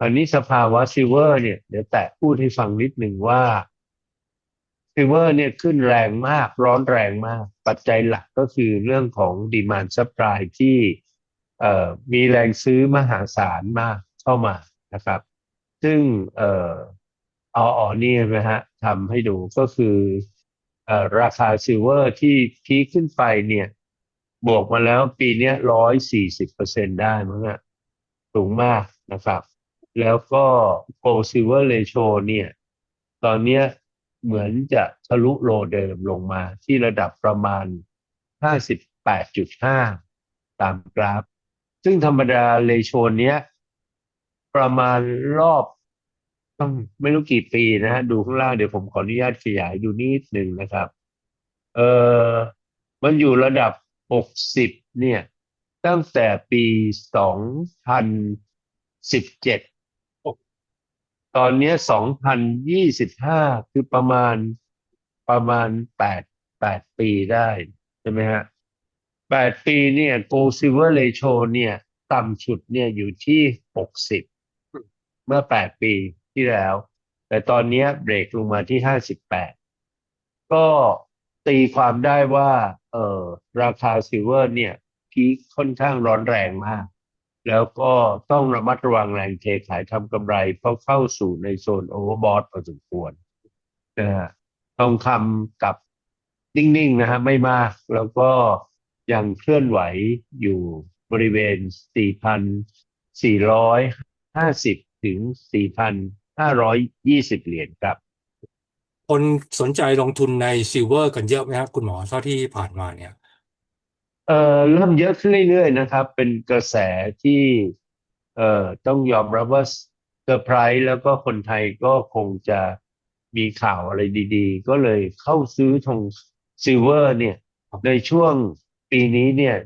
อันนี้สภาวะซิเวอร์เนี่ยเดี๋ยวแตะพูดให้ฟังนิดหนึ่งว่าซิเวอร์เนี่ยขึ้นแรงมากร้อนแรงมาก ปัจจัยหลักก็คือเรื่องของดีมานซัพพลายที่เอ่อมีแรงซื้อมหาศาลมากเข้ามานะครับ ซึ่งเอ่ออาอ๋อนี่นะฮะทำให้ดูก็คือเอ่อราคาซิลเวอร์ที่พีขึ้นไปเนี่ย บวกมาแล้วปีนี้ร้อยสี่สิบเปอร์เซ็นได้มั้งอะสูงมากนะครับ แล้วก็ gold silver ratio เนี่ย ตอนนี้เหมือนจะทะลุโลเดิมลงมาที่ระดับประมาณ 58.5 ตามกราฟ ซึ่งธรรมดาเลโชเนี้ย ประมาณรอบต้องไม่รู้กี่ปีนะฮะ ดูข้างล่างเดี๋ยวผมขออนุญาตขยายดูนิดหนึ่งนะครับ เออมันอยู่ระดับ 60 เนี่ย ตั้งแต่ปี 2017 ตอนนี้ย2025คือประมาณประมาณ8 8ปีได้ใช่ไหมฮะ8ปีเนี่ย gold silver ratio เนี่ย ต่ำสุดเนี่ยอยู่ที่60เมื่อ8ปีที่แล้ว แต่ตอนนี้เบรกลงมาที่58ก็ตีความได้ว่า เออราคาซิลเวอร์เนี่ยพีคค่อนข้างร้อนแรงมาก แล้วก็ต้องระมัดระวังแรงเทขายทำกำไรเพราะเข้าสู่ในโซนโอเวอร์บอทพอสมควรนะฮะทองคำกับนิ่งๆนะฮะไม่มากแล้วก็ยังเคลื่อนไหวอยู่บริเวณ 4,450 ถึง 4,520 เหรียญครับ คนสนใจลงทุนในซิลเวอร์กันเยอะไหมครับคุณหมอเท่าที่ผ่านมาเนี่ย เอ่อเริ่มเยอะขึ้นเรื่อยๆนะครับ เป็นกระแสที่เอ่อต้องยอมรับว่าเซอร์ไพรส์แล้วก็คนไทยก็คงจะมีข่าวอะไรดีๆ ก็เลยเข้าซื้อทองซิลเวอร์เนี่ยในช่วงปีนี้เนี่ย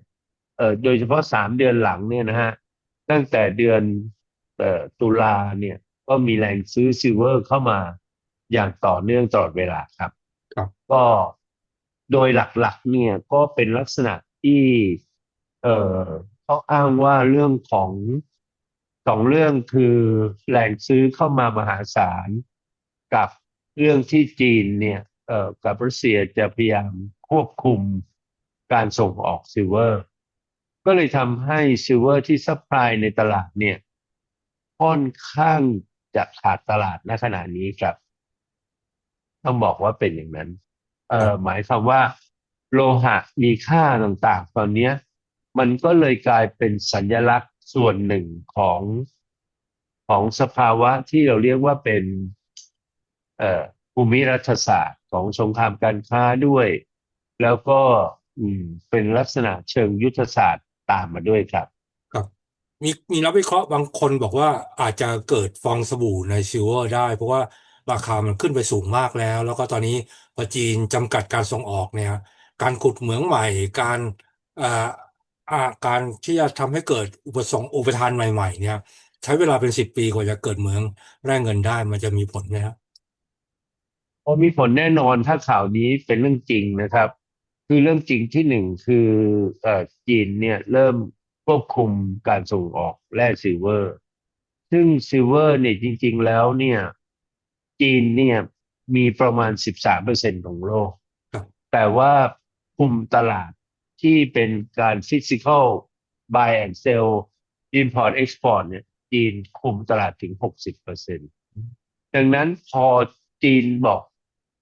เอ่อโดยเฉพาะสามเดือนหลังเนี่ยนะฮะตั้งแต่เดือนเอ่อตุลาเนี่ยก็มีแรงซื้อซิลเวอร์เข้ามาอย่างต่อเนื่องตลอดเวลาครับ ครับ ก็โดยหลักๆเนี่ยก็เป็นลักษณะ ที่เอ่อเขาอ้างว่าเรื่องของสองเรื่องคือแรงซื้อเข้ามามหาศาลกับเรื่องที่จีนเนี่ยเอ่อกับรัสเซียจะพยายามควบคุมการส่งออกซิลเวอร์ ก็เลยทำให้ซิลเวอร์ที่ซัพพลายในตลาดเนี่ยค่อนข้างจะขาดตลาดณขณะนี้ครับ ต้องบอกว่าเป็นอย่างนั้น เอ่อหมายความว่า โลหะมีค่าต่างๆ ตอนเนี้ยมันก็เลยกลายเป็นสัญลักษณ์ส่วนหนึ่งของของสภาวะที่เราเรียกว่าเป็นภูมิรัฐศาสตร์ของสงครามการค้าด้วย แล้วก็เป็นลักษณะเชิงยุทธศาสตร์ตามมาด้วยครับ ครับ มีมีนักวิเคราะห์บางคนบอกว่าอาจจะเกิดฟองสบู่ในซิลเวอร์ได้ เพราะว่าราคามันขึ้นไปสูงมากแล้ว แล้วก็ตอนนี้พอจีนจำกัดการส่งออกเนี่ย การขุดเหมืองใหม่ การอ่าอ่าการที่จะทำให้เกิดอุปสงค์อุปทานใหม่ ๆ เนี่ย ใช้เวลาเป็นสิบปีกว่าจะเกิดเหมืองแร่เงินได้มันจะมีผลไหมครับโอ้มีผลแน่นอนถ้าข่าวนี้เป็นเรื่องจริงนะครับ คือเรื่องจริงที่หนึ่งคือเอ่อจีนเนี่ยเริ่มควบคุมการส่งออกแร่ซิลเวอร์ ซึ่งซิลเวอร์เนี่ยจริง ๆ แล้วเนี่ย จีนเนี่ยมีประมาณ 13%ของโลกครับแต่ว่า คุมตลาดที่เป็นการฟิสิก a l buy and sell import export เนี่ยจีนคุมตลาดถึง 60%ดังนั้นพอจีนบอก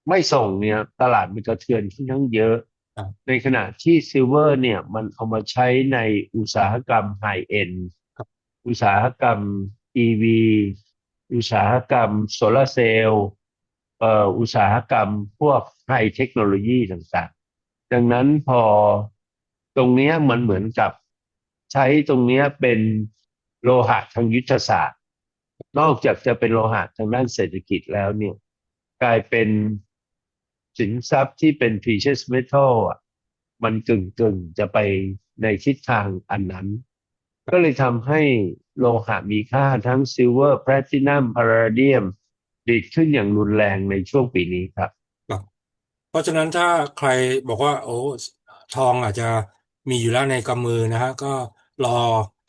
ไม่ส่งเนี่ยตลาดมันกระเทือนค่อนข้างเยอะครับในขณะที่ซิลเวอร์เนี่ยมันเอามาใช้ในอุตสาหกรรมไฮเอ็นครับอุตสาหกรรม EV อุตสาหกรรมโซลาร์เซลล์เอ่ออุตสาหกรรมพวกไฮเทคโนโลยีต่างๆ ดังนั้นพอตรงนี้มันเหมือนกับใช้ตรงนี้เป็นโลหะทางยุทธศาสตร์ นอกจากจะเป็นโลหะทางด้านเศรษฐกิจแล้วเนี่ยกลายเป็นสินทรัพย์ที่เป็น precious metal อะมันกึ่งกึ่งๆจะไปในทิศทางอันนั้น ก็เลยทำให้โลหะมีค่าทั้งซิลเวอร์แพลตินัมพาราเดียมดีดขึ้นอย่างรุนแรงในช่วงปีนี้ครับ เพราะฉะนั้นถ้าใครบอกว่า โอ้ทองอาจจะมีอยู่แล้วในกำมือนะฮะก็รอ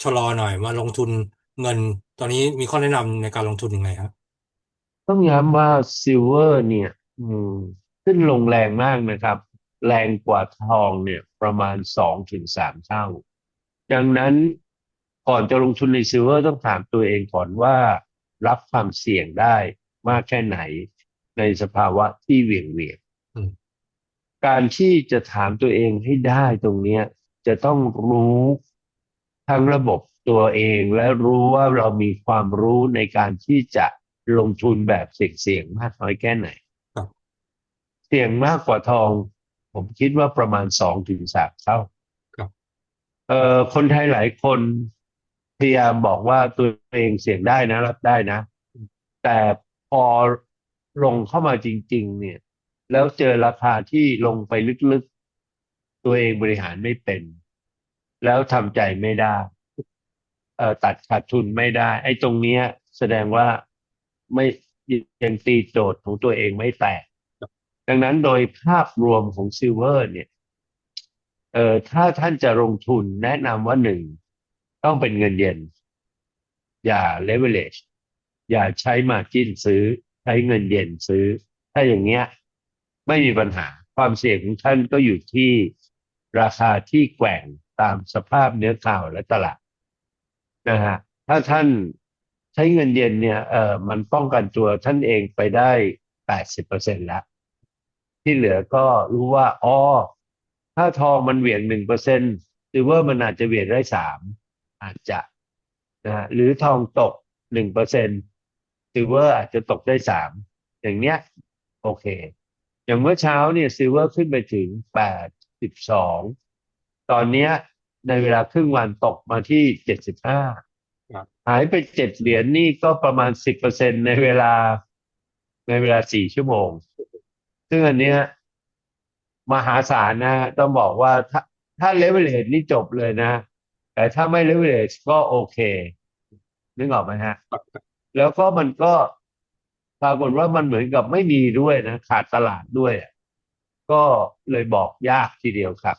ชะลอหน่อยมาลงทุนเงิน ตอนนี้มีข้อแนะนำในการลงทุนยังไงครับต้องย้ำว่าซิลเวอร์เนี่ย อืม ขึ้นลงแรงมากนะครับ แรงกว่าทองเนี่ย ประมาณสองถึงสามเท่า ดังนั้นก่อนจะลงทุนในซิลเวอร์ต้องถามตัวเองก่อนว่า รับความเสี่ยงได้มากแค่ไหนในสภาวะที่เหวี่ยงเวียง การที่จะถามตัวเองให้ได้ตรงเนี้ย จะต้องรู้ทั้งระบบตัวเองและรู้ว่าเรามีความรู้ในการที่จะลงทุนแบบเสี่ยงๆมากน้อยแค่ไหนครับเสี่ยงมากกว่าทอง ผมคิดว่าประมาณสองถึงสามเท่าครับเอ่อคนไทยหลายคนพยายามบอกว่าตัวเองเสี่ยงได้นะ รับได้นะ แต่พอลงเข้ามาจริง ๆ เนี่ย แล้วเจอราคาที่ลงไปลึกๆ ตัวเองบริหารไม่เป็น แล้วทำใจไม่ได้เอ่อตัดขาดทุนไม่ได้ ไอ้ตรงเนี้ย แสดงว่าไม่ยังตีโจทย์ของตัวเองไม่แตก ดังนั้นโดยภาพรวมของซิลเวอร์เนี่ยเอ่อถ้าท่านจะลงทุนแนะนำว่าหนึ่ง ต้องเป็นเงินเย็น อย่า leverage อย่าใช้มาจิ้นซื้อ ใช้เงินเย็นซื้อ ถ้าอย่างเงี้ย ไม่มีปัญหาความเสี่ยงของท่านก็อยู่ที่ราคาที่แกว่งตามสภาพเนื้อข่าวและตลาดนะฮะถ้าท่านใช้เงินเย็นเนี่ยเออมันป้องกันตัวท่านเองไปได้แปดสิบเปอร์เซ็นแล้วที่เหลือก็รู้ว่าอ๋อถ้าทองมันเหวี่ยงหนึ่งเปอร์เซ็นต์ซิลเวอร์มันอาจจะเหวี่ยงได้สามอาจจะนะฮะหรือทองตกหนึ่งเปอร์เซ็นต์ซิลเวอร์อาจจะตกได้สามอย่างเนี้ยโอเค อย่างเมื่อเช้าเนี่ยซิลเวอร์ขึ้นไปถึงแปดสิบสองตอนเนี้ยในเวลาครึ่งวันตกมาที่เจ็ดสิบห้าครับหายไปเจ็ดเหรียญนี่ก็ประมาณสิบเปอร์เซ็นในเวลาในเวลาสี่ชั่วโมง ซึ่งอันเนี้ยมหาศาลนะ ต้องบอกว่าถ้าถ้าเลเวลเลชนี่จบเลยนะ แต่ถ้าไม่เลเวลเลชก็โอเค นึกออกไหมฮะ แล้วก็มันก็ ปรากฏว่ามันเหมือนกับไม่มีด้วยนะขาดตลาดด้วยอะก็เลยบอกยากทีเดียวครับ